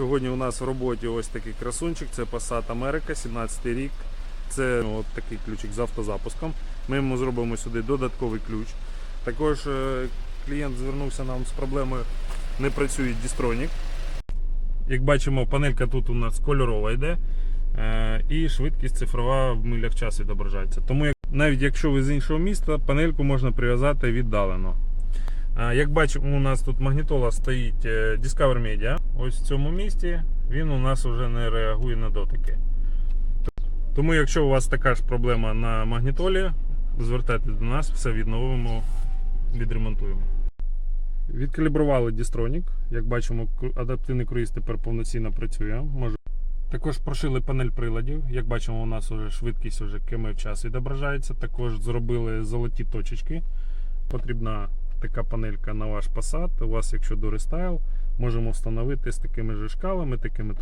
Сьогодні у нас в роботі ось такий красунчик, це Passat America, 17 рік. Це ну, от такий ключик з автозапуском. Ми йому зробимо сюди додатковий ключ. Також е, клієнт звернувся нам з проблемою не працює дістронік. Як бачимо, панелька тут у нас кольорова йде. е, І швидкість цифрова в милях час відображається. Тому навіть якщо ви з іншого міста, панельку можна прив'язати віддалено. Як бачимо, у нас тут магнітола стоїть е, Discover Media. Ось в цьому місці він у нас вже не реагує на дотики. Тому, якщо у вас така ж проблема на магнітолі, звертайтесь до нас, все відновимо, відремонтуємо. Відкалібрували Дістронік. Як бачимо, адаптивний круїз тепер повноцінно працює. Може... Також прошили панель приладів. Як бачимо, у нас вже швидкість вже км час відображається. Також зробили золоті точечки. Потрібна така панелька на ваш Passat. У вас, якщо до рестайл, можемо встановити з такими же шкалами, такими